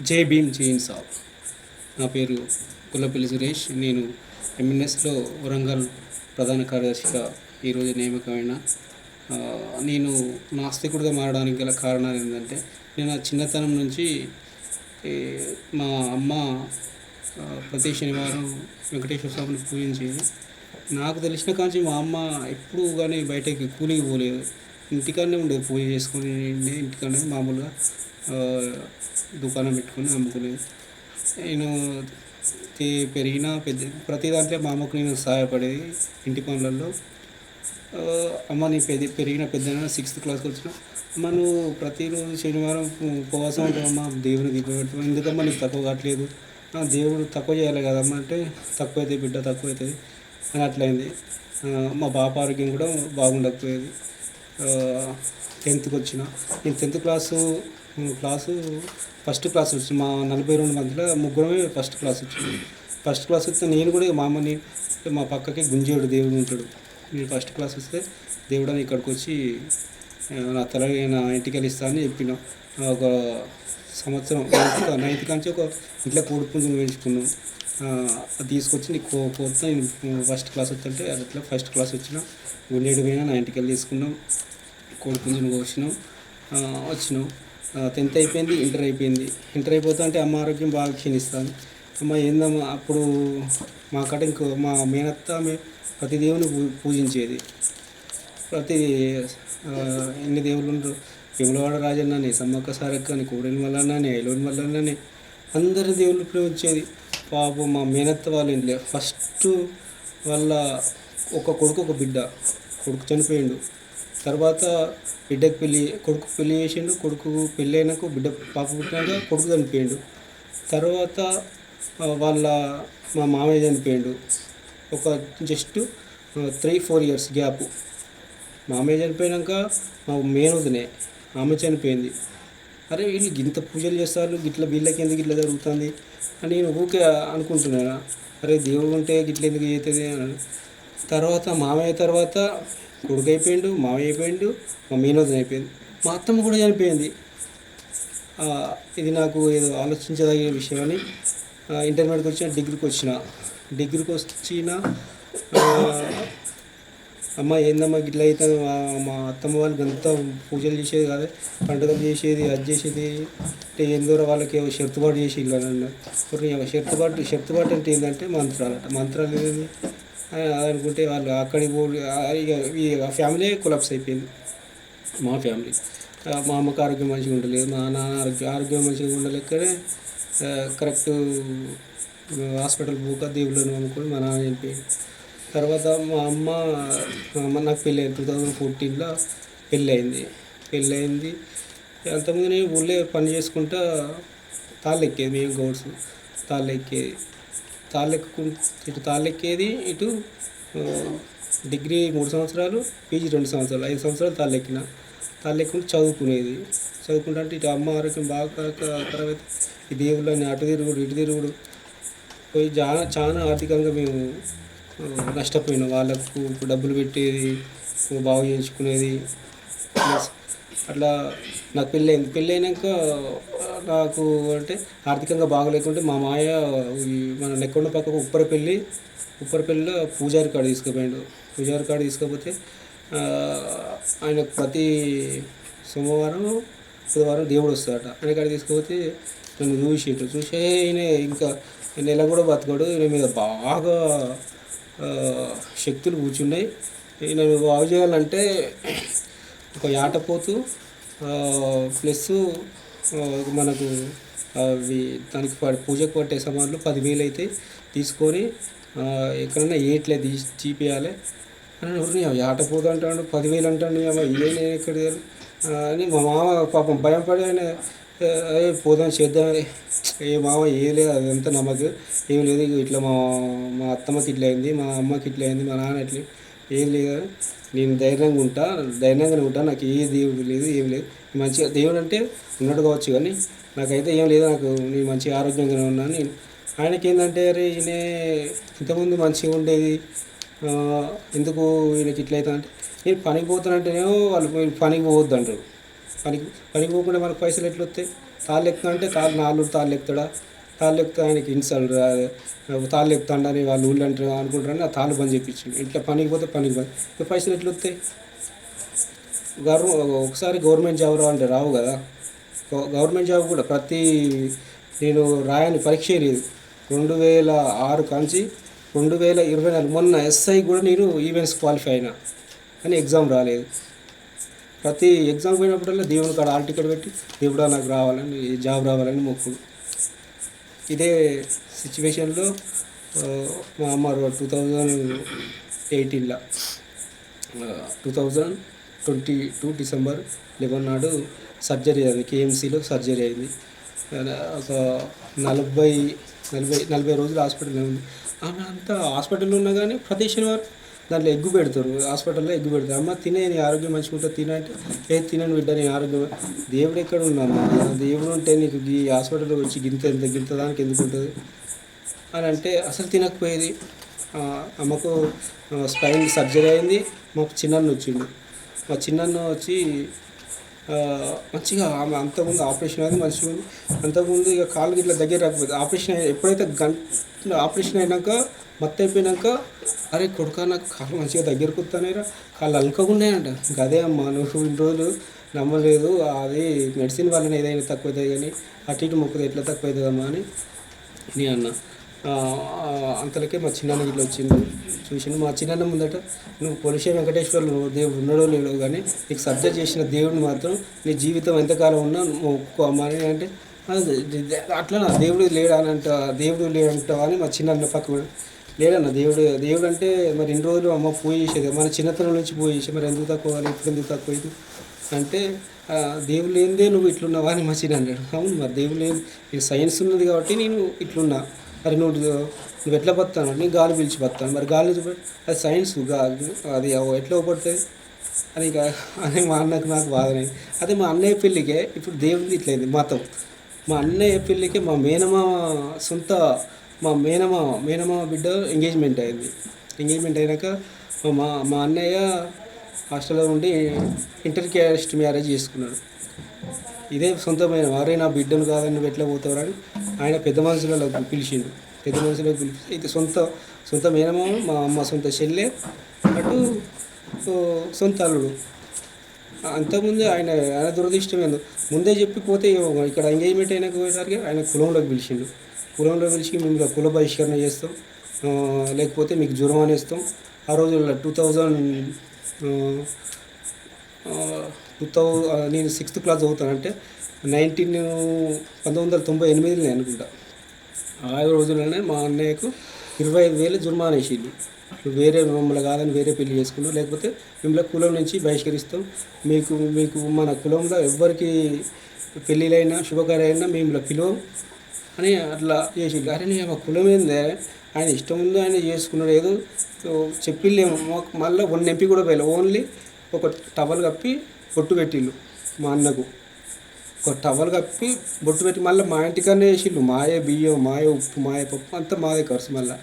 జై భీమ్ జైన్ సాబ్. నా పేరు కుల్లపల్లి సురేష్. నేను ఎంఎన్ఎస్లో వరంగల్ ప్రధాన కార్యదర్శిగా ఈరోజు నియామకమైన నేను నాస్తికుడిగా మారడానికి గల కారణాలు ఏంటంటే నేను నా చిన్నతనం నుంచి మా అమ్మ ప్రతి శనివారం వెంకటేశ్వర స్వామిని పూజించేది. నాకు తెలిసిన కాంచి మా అమ్మ ఎప్పుడు కానీ బయటకి కూలికి పోలేదు. ఇంటికాడనే ఉండేది పూజ చేసుకుని ఇంటికాడనే మామూలుగా. దుకాణం పెట్టుకొని అమ్ముకునేది నేను పెరిగిన పెద్ద ప్రతి దాంట్లో మా అమ్మకు నేను సహాయపడేది ఇంటి పనులలో. అమ్మ నీ పెద్ద పెరిగిన పెద్ద సిక్స్త్ క్లాస్కి వచ్చిన. అమ్మ నువ్వు ప్రతిరోజు శనివారం ఉపవాసం ఉంటావమ్మా దేవుని దీపం పెడతాం ఎందుకమ్మా నీకు తక్కువ కావట్లేదు? దేవుడు తక్కువ చేయాలి కదమ్మా అంటే తక్కువ అవుతుంది బిడ్డ తక్కువ అవుతుంది అని అట్లయింది. మా బాప ఆరోగ్యం కూడా బాగుండకపోయేది. టెన్త్కి వచ్చిన. నేను tenth class class first class వచ్చింది మా నలభై రెండు మందిలో ముగ్గురమే ఫస్ట్ క్లాస్ వచ్చింది ఫస్ట్ క్లాస్ వస్తే నేను కూడా మా అమ్మని మా పక్కకి గుంజేడు దేవుడు ఉంటాడు. నేను ఫస్ట్ క్లాస్ వస్తే దేవుడు అని ఇక్కడికి వచ్చి నా తల నా ఇంటికి వెళ్ళి అని చెప్పిన. ఒక సంవత్సరం నైన్త్ కాంచి ఒక ఇంట్లో కోడిపుంజుని పెంచుకున్నాం. అది తీసుకొచ్చి నీకు కో- కోత ఫస్ట్ క్లాస్ వచ్చంటే అట్లా ఫస్ట్ క్లాస్ వచ్చిన. గుండెడు పోయినా నా ఇంటికి వెళ్ళి తీసుకున్నాం. కోడిపుంజుని కోసినాం. వచ్చినాం. టెన్త్ అయిపోయింది ఇంటర్ అయిపోయింది. ఇంటర్ అయిపోతా అంటే అమ్మ ఆరోగ్యం బాగా క్షీణిస్తాను అమ్మ ఏందమ్మా అప్పుడు మా కట ఇంకో మా మేనత్త ప్రతి దేవుని పూ పూజించేది. ప్రతి ఎన్ని దేవుళ్ళు ఉంటారు విమలవాడ రాజన్నని సమ్మక్క సారక్క అని కోడెల మల్లన్నని ఐలోని మల్లన్నని అందరి దేవుళ్ళు ప్రేమించేది పాపం మా మేనత్త వాళ్ళ ఇంట్లో ఫస్ట్ వాళ్ళ ఒక కొడుకు ఒక బిడ్డ. కొడుకు చనిపోయిండు. తర్వాత బిడ్డకు పెళ్ళి కొడుకు పెళ్ళి చేసిండు కొడుకు పెళ్ళి బిడ్డ పాప పుట్టినాక కొడుకు చనిపోయిండు. తర్వాత వాళ్ళ మా మామయ్య చనిపోయిండు. ఒక just three four years gap మామయ్య చనిపోయాక మా మేనవదినే ఆమె చనిపోయింది. అరే వీళ్ళు ఇంత పూజలు చేస్తారు గిట్ల వీళ్ళకి ఎందుకు ఇట్లా జరుగుతుంది? అని నేను ఊకే అనుకుంటున్నాను. అరే దేవుడు ఉంటే గిట్ల ఎందుకు చేస్తుంది అని. తర్వాత మామయ్య తర్వాత కొడుకు అయిపోయిండు మామయ్య అయిపోయిండు మా మేనవదిన అయిపోయింది. మా అత్తమ్మ కూడా చనిపోయింది. ఇది నాకు ఏదో ఆలోచించదగిన విషయం అని ఇంటర్మీడియట్కి వచ్చిన డిగ్రీకి వచ్చిన. డిగ్రీకి వచ్చిన అమ్మ ఏందమ్మా గిట్ల అయితే మా మా అత్తమ్మ వాళ్ళకి అంతా పూజలు చేసేది కాదు పండుగలు చేసేది అది చేసేది అంటే ఏందో వాళ్ళకి షర్తుబాటు చేసి ఇల్లు అన్న షర్తుబాటు షర్తుబాటు అంటే ఏంటంటే మంత్రాలు మంత్రాలు ఏంటి అనుకుంటే వాళ్ళు అక్కడికి పోయి ఇక ఫ్యామిలీ కొలాప్స్ అయిపోయింది. మా ఫ్యామిలీ. మా అమ్మకు ఆరోగ్యం మంచిగా ఉండలేదు మా నాన్న ఆరోగ్యం ఆరోగ్యం మంచిగా ఉండలేకనే కరెక్ట్ హాస్పిటల్ పోక దేవుళ్ళని అనుకుని మా నాన్న చనిపోయింది తర్వాత మా అమ్మ మా అమ్మ నాకు పెళ్ళి అయింది టూ థౌజండ్ ఫోర్టీన్లో పెళ్ళి అయింది పెళ్ళి అయింది అంతకుముందు నేను ఊళ్ళో పని చేసుకుంటా తాళ్ళు ఎక్కేది మేము గౌడ్స్ తాళ్ళు ఎక్కేది తాళ్ళెక్కు ఇటు తాళ్ళెక్కేది ఇటు డిగ్రీ మూడు సంవత్సరాలు పీజీ రెండు సంవత్సరాలు ఐదు సంవత్సరాలు తాళ్ళెక్కిన తాళ్ళెక్కుంటే చదువుకునేది. చదువుకుంటా అంటే ఇటు అమ్మ ఆరోగ్యం బాగా తర్వాత ఈ దేవుళ్ళని అటు తిరుగుడు ఇటు తిరుగుడు. పోయి చాలా చాలా ఆర్థికంగా మేము నష్టపోయినాం. వాళ్ళకు డబ్బులు పెట్టేది బాగు చేయించుకునేది. అట్లా నాకు పెళ్ళి అయింది పెళ్ళి అయినాక నాకు అంటే ఆర్థికంగా బాగలేకుంటే మా మాయ మన లెక్కొండ పక్కకు ఉప్పరపల్లి ఉప్పరపల్లిలో పూజారి కాడ తీసుకుపోయాడు. పూజారి కాడ తీసుకపోతే ఆయన ప్రతి సోమవారం బుధవారం దేవుడు వస్తాడట. ఆయన కాడ తీసుకుపోతే నన్ను చూసేటు చూసే ఈయన ఇంకా నెల కూడా బతకడు. ఈయన మీద బాగా శక్తులు కూర్చున్నాయి. ఈయన బాగు చేయాలంటే ఒక యాటపోతు ప్లస్ మనకు అవి దానికి ప- పూజకు పట్టే సామాన్లు పదివేలు అయితే తీసుకొని ఎక్కడైనా ఎక్కడన్నా ఏట్లే తీసి చీపేయాలి. అని ఎవరిని అంటాడు పదివేలు అంటాడు ఏమో ఏ నేను ఎక్కడ అని మా మామ పాపం భయపడి ఆయన అదే పోదాం చేద్దాం ఏ మామ ఏ లేదు అదంతా నమ్మకం. ఏం లేదు ఇట్లా మా మా అత్తమ్మకి ఇట్లా అయింది మా అమ్మకి ఇట్లా అయింది మా నాన్న ఇట్లా ఏం లేదు నేను ధైర్యంగా ఉంటా ధైర్యంగానే ఉంటా. నాకు ఏ దేవుడు లేదు ఏం లేదు. మంచిగా దేవుడు అంటే ఉన్నట్టు కావచ్చు కానీ నాకైతే ఏం లేదు. నాకు నేను మంచిగా ఆరోగ్యంగానే ఉన్నాను. నేను ఆయనకి ఏంటంటే అరే ఈయన ఇంతకుముందు మంచిగా ఉండేది. ఎందుకు ఈయనకి ఇట్లా అవుతుంది అంటే నేను పనికి పోతానంటేనేమో వాళ్ళు పనికి పోవద్దు అంటారు. పనికి పనికి పోకుండా మనకు పైసలు ఎట్లా వస్తాయి? తాళ్ళు ఎక్కుతా అంటే తాళ్ళు నాలుగు తాళ్ళు ఎక్కుతాడా? తాళ్ళు ఆయనకి ఇన్సల్ట్ తాళ్ళు ఎక్కుతాండని వాళ్ళు ఊళ్ళు అంటారు అనుకుంటారని ఆ తాళ్ళు బంద్ చేయించండి ఇట్లా పనికి పోతే పనికి బంద్ పైసలు ఎట్లా వస్తాయి గవర్న ఒకసారి గవర్నమెంట్ జాబ్ రావాలంటే అంటే రావు కదా. గవర్నమెంట్ జాబ్ కూడా ప్రతి నేను రాయని పరీక్ష లేదు. రెండు వేల ఆరు కాంచి రెండు వేల ఇరవై నాలుగు మొన్న ఎస్ఐ కూడా నేను ఈవెంట్స్ క్వాలిఫై అయినా కానీ ఎగ్జామ్ రాలేదు. ప్రతి ఎగ్జామ్ పోయినప్పుడల్లా దేవుని కాడ ఆల్ టికెట్ పెట్టి దేవుడా నాకు రావాలని జాబ్ రావాలని మొక్కుడు. ఇదే సిచ్యువేషన్లో మా అమ్మ టూ థౌజండ్ ఎయిటీన్లో two thousand twenty two December eleven నాడు సర్జరీ అయింది కేఎంసీలో సర్జరీ అయింది. ఒక నలభై నలభై నలభై రోజులు హాస్పిటల్లో ఉంది. ఆమె అంతా హాస్పిటల్లో ఉన్నా కానీ ప్రతి శనివారం దాంట్లో ఎగ్గు పెడతారు హాస్పిటల్లో ఎగ్గు పెడతారు. అమ్మ తినే నీ ఆరోగ్యం మంచిగా ఉంటుంది తినంటే ఏ తినని బిడ్డ నీ ఆరోగ్యం? దేవుడు ఎక్కడ ఉన్నామ్మా దేవుడు ఉంటే నీకు ఈ హాస్పిటల్లో వచ్చి గింత ఎంత గింత దానికి ఎందుకు ఉంటుంది? అని అంటే అసలు తినకపోయేది. ఆ, అమ్మకు స్పైన్ సర్జరీ అయింది. మాకు చిన్నన్న వచ్చిండు. మా చిన్నన్న వచ్చి మంచిగా ఆమె అంతకుముందు ఆపరేషన్ అయింది మంచిగా ఉంది. అంతకుముందు ఇక కాలు ఇట్లా దగ్గర రాకపోతే ఆపరేషన్ అయ్యి- ఎప్పుడైతే గంట ఆపరేషన్ అయినాక మత్తు అయిపోయినాక అరే కొడుక నాకు కాళ్ళు మంచిగా దగ్గరకు వస్తానేరా కాళ్ళు అల్కగున్నాయంట ఇంకా అదే అమ్మ నువ్వు ఇన్ని రోజులు నమ్మలేదు అది మెడిసిన్ వల్లనే ఏదైనా తక్కువ అవుతుంది కానీ అటు ఇటు మొక్కది ఎట్లా తక్కువ అవుతుందమ్మా అని నీ అన్న. అంతలకే మా చిన్నాన్న ఇట్లా వచ్చింది చూసిండు మా చిన్నాన్న ముందట నువ్వు పొలిషే వెంకటేశ్వర్లు దేవుడు ఉన్నాడో లేడో కానీ నీకు సబ్జెక్ట్ చేసిన దేవుడిని మాత్రం నీ జీవితం ఎంతకాలం ఉన్నా నువ్వు ఒప్పుకో అని అంటే అట్లా నా దేవుడు లేడా అని అంట దేవుడు లేడంటావా అని మా చిన్నాన్న పక్క లేదన్న దేవుడు దేవుడు అంటే మరి ఇన్ని రోజులు అమ్మ పూజ చేసేది? మన చిన్నతనం నుంచి పూజ చేసి మరి ఎందుకు తక్కువ ఇప్పుడు ఎందుకు తక్కువ ఇది? అంటే దేవుడు లేనిదే నువ్వు ఇట్లున్నావా అని మా చిన్న అన్నాడు. అవును మరి దేవుడు లేని నీకు సైన్స్ ఉన్నది కాబట్టి నేను ఇట్లున్నా. మరి నువ్వు నువ్వు ఎట్లా బతాను నేను గాలి పిలిచి బతాను మరి గాలి అది సైన్స్ గాలి అది ఎట్లా పడుతుంది అని ఇక అని మా అన్నకు నాకు బాధనే అదే మా అన్నయ్య పెళ్ళికే ఇప్పుడు దేవుడిది ఇట్లయింది మతం. మా అన్నయ్య పెళ్ళికి మా మేనమామ సొంత మా మేనమామ మేనమామ బిడ్డ ఎంగేజ్మెంట్ అయింది. ఎంగేజ్మెంట్ అయినాక మా మా అన్నయ్య హాస్టల్లో ఉండి ఇంటర్ క్యాస్ట్ మ్యారేజ్ చేసుకున్నాడు. ఇదే సొంతమైన వారే నా బిడ్డను కాదని ఎట్లా పోతావు అని ఆయన పెద్ద మనుషులలో పిలిచిండు. పెద్ద మనుషులకు పిలిచి అయితే సొంత సొంత మేనమామ మా అమ్మ సొంత చెల్లె అటు సొంత అల్లుడు. అంతకుముందు ఆయన ఆయన దురదృష్టం ఏందో ముందే చెప్పిపోతే ఇక్కడ ఎంగేజ్మెంట్ అయినాక పోయేసరికి ఆయన కులంలోకి పిలిచిండు. కులంలో పిలిచి మేము ఇలా కుల బహిష్కరణ చేస్తాం. లేకపోతే మీకు జ్వరం అనేస్తాం. ఆ రోజుల్లో టూ థౌజండ్ టూ థౌ నేను సిక్స్త్ క్లాస్ చదువుతానంటే నైన్టీన్ పంతొమ్మిది వందల తొంభై ఎనిమిదిలో అనుకుంటా. ఆ రోజుల్లోనే మా అన్నయ్యకు ఇరవై ఐదు వేలు జుర్మానా వేసిండు. వేరే మమ్మల్ని కాదని వేరే పెళ్ళి చేసుకున్నాం లేకపోతే మిమ్మల్ని కులం నుంచి బహిష్కరిస్తాం. మీకు మీకు మన కులంలో ఎవరికి పెళ్ళిళ్ళైనా శుభకార్యాలైనా మిమ్మల్ని పిలువం. అని అట్లా చేసిండు. అరే నీ మా కులం ఏందే? ఆయన ఇష్టం ఉందో ఆయన చేసుకున్నాడు. ఏదో చెప్పిల్లేము. మాకు మళ్ళీ వన్ ఎంపీ కూడా పోయలే. ఓన్లీ ఒక టవల్ కప్పి బొట్టు పెట్టిళ్ళు మా అన్నకు. ఒక టవల్ కప్పి బొట్టు పెట్టి మళ్ళీ మా ఇంటికన్నా వేసిళ్ళు మాయే బియ్యం మాయ ఉప్పు మాయ పప్పు అంతా మాదే ఖర్చు మళ్ళీ.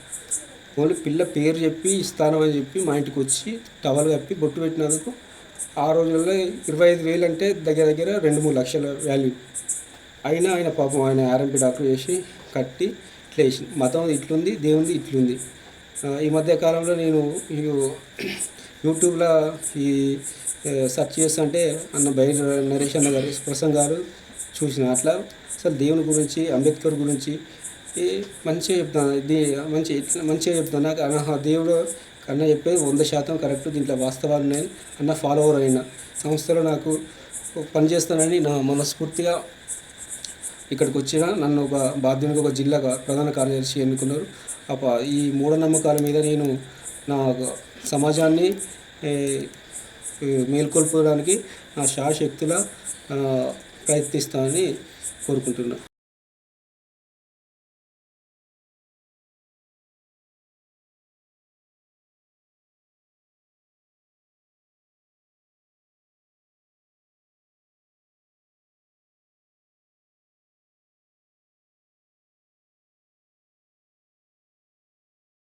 ఓన్లీ పిల్ల పేరు చెప్పి ఇస్తాను అని చెప్పి మా ఇంటికి వచ్చి టవల్ కప్పి బొట్టు పెట్టినందుకు ఆ రోజుల్లో ఇరవై ఐదు వేలు అంటే దగ్గర దగ్గర రెండు మూడు లక్షల వాల్యూ. అయినా ఆయన పాపం ఆయన ఆర్ఎంపీ డాక్టర్ చేసి కట్టి ఇట్లా వేసి మతం ఇట్లుంది దేవుంది ఇట్లుంది. ఈ మధ్య కాలంలో నేను ఈ యూట్యూబ్లో ఈ సెర్చ్ చేస్తుంటే అన్న బయట నరేష్ అన్న గారు ప్రసంగాలు చూసిన అట్లా అసలు దేవుని గురించి అంబేద్కర్ గురించి మంచిగా చెప్తాను ఇది మంచి ఇట్లా మంచిగా చెప్తాను నాకు అన్న దేవుడు కన్నా చెప్పేది వంద శాతం కరెక్ట్ దీంట్లో వాస్తవాలు ఉన్నాయని అన్న ఫాలోవర్ అయిన. సంస్థలో నాకు పనిచేస్తానని నా మనస్ఫూర్తిగా ఇక్కడికి వచ్చిన నన్ను ఒక బాధ్యునికి ఒక జిల్లాగా ప్రధాన కార్యదర్శి ఎన్నుకున్నారు. అప్ప ఈ మూఢనమ్మకాల మీద నేను నా సమాజాన్ని ఏ, మేల్కొల్పడానికి నా శాశక్తుల ప్రయత్నిస్తానని కోరుకుంటున్నాను